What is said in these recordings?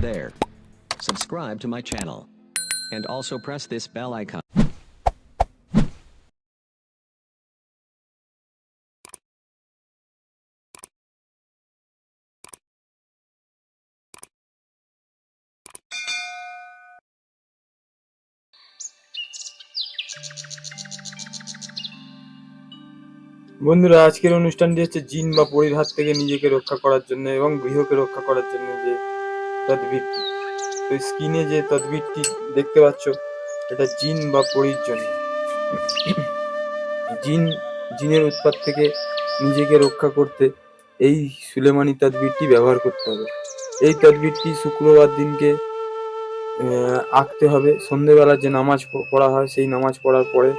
there. Subscribe to my channel. And also press this bell icon. বন্ধুরা, আজকের অনুষ্ঠানটি হচ্ছে জিন বা পরীর থেকে নিজেকে রক্ষা করার জন্য এবং গৃহকে রক্ষা করার জন্য যে তদবিরটি তো স্ক্রিনে যে তদবিরটি দেখতে পাচ্ছ, এটা জিন বা পরীর জন্য। জিন, জিনের উৎপাত থেকে নিজেকে রক্ষা করতে এই সুলেমানি তদবিরটি ব্যবহার করতে হবে। এই তদবিরটি শুক্রবার দিনকে আঁকতে হবে। সন্ধেবেলা যে নামাজ পড়া হয়, সেই নামাজ পড়ার পরে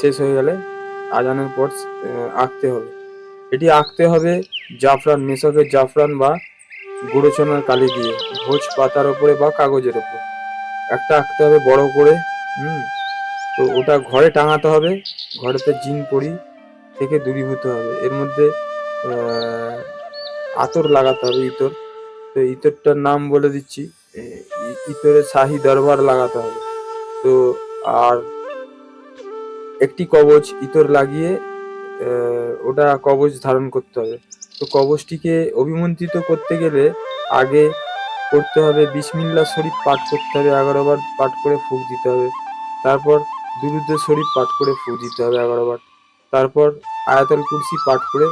শেষ হয়ে গেলে আজানের পর আঁকতে হবে। এটি আঁকতে হবে জাফরান মেশকের জাফরান বা গুঁড়োচনার কালি দিয়ে, ভোজ পাতার ওপরে বা কাগজের ওপর। একটা আঁকতে হবে বড় করে, হুম? তো ওটা ঘরে টাঙাতে হবে, ঘরেতে জিন পরি থেকে দূরীভূত হবে। এর মধ্যে আতর লাগাতে হবে ইতর। তো ইতরটার নাম বলে দিচ্ছি, এ- ই- ইতরের শাহী দরবার লাগাতে হবে। তো আর একটি কবচ ইতর লাগিয়ে ওটা কবচ ধারণ করতে হবে। তো কবচটিকে অভিমন্ত্রিত করতে গেলে আগে করতে হবে বিসমিল্লা শরীফ পাঠ করতে হবে এগারো বার পাঠ করে ফুক দিতে হবে। তারপর দুরুদ্দ শরীফ পাঠ করে ফু দিতে হবে এগারো বার তারপর আয়াতল কুরসি পাঠ করে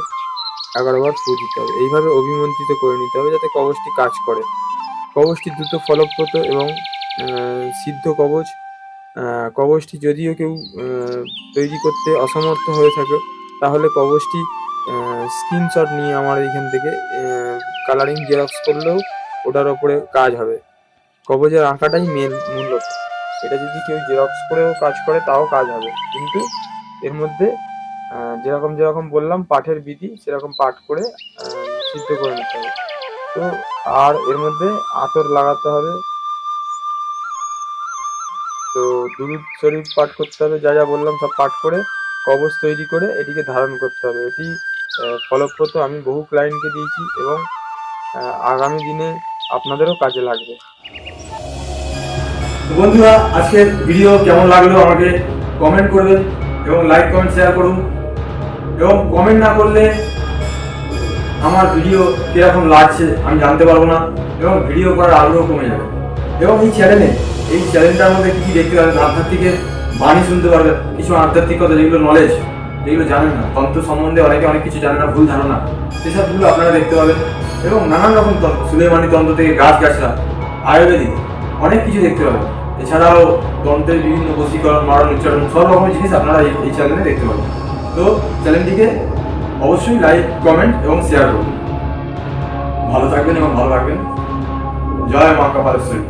এগারো বার ফু দিতে হবে। এইভাবে অভিমন্ত্রিত করে নিতে হবে যাতে কবচটি কাজ করে। কবচটি দ্রুত ফলপ্রদ এবং সিদ্ধ কবচ কবচটি যদিও কেউ তৈরি করতে অসমর্থ হয়ে থাকে তাহলে কবচটি স্ক্রিনশট নিয়ে আমার এইখান থেকে কালারিং জেরক্স করলেও ওটার ওপরে কাজ হবে। কবচের আঁকাটাই মেন মূল্য এটা যদি কেউ জেরক্স করেও কাজ করে, তাও কাজ হবে। কিন্তু এর মধ্যে যেরকম যেরকম বললাম, পাঠের বিধি সেরকম পাঠ করে সিদ্ধ করে নিতে হবে। তো আর এর মধ্যে আতর লাগাতে হবে। তো দুরুদ শরীফ পাঠ করতে হবে, যা যা বললাম সব পাঠ করে কবচ তৈরি করে এটিকে ধারণ করতে হবে। এটি ফলপ্রদ আমি বহু ক্লায়েন্টকে দিয়েছি এবং আগামী দিনে আপনাদেরও কাজে লাগবে। বন্ধুরা, আজকের ভিডিও কেমন লাগল আমাকে কমেন্ট করবেন এবং লাইক কমেন্ট শেয়ার করুন। এবং কমেন্ট না করলে আমার ভিডিও কীরকম লাগছে আমি জানতে পারব না এবং ভিডিও করার আগ্রহ কমে যাবে। এবং এই চ্যানেলে এই চ্যানেলটার মধ্যে কী কি দেখতে পারবেন আধ্যাত্মিকের বাণী শুনতে পারবেন কিছু আধ্যাত্মিকতা যেগুলো নলেজ যেগুলো জানেন না। তন্ত্র সম্বন্ধে অনেকে অনেক কিছু জানে না, ভুল ধারণা। সেসবগুলো আপনারা দেখতে পাবেন। এবং নানান রকম তন্ত্র, সুলেমানি তন্ত্র থেকে গাছ গাছরা, আয়ুর্বেদিক, অনেক কিছু দেখতে পাবেন। এছাড়াও তন্ত্রের বিভিন্ন বশীকরণ, মারণ, উচ্চারণ, সব রকমের জিনিস আপনারা এই এই চ্যানেলে দেখতে পাবেন। তো চ্যানেলটিকে অবশ্যই লাইক কমেন্ট এবং শেয়ার করুন। ভালো থাকবেন এবং ভালো রাখবেন জয় মা কপালেশ্বরী।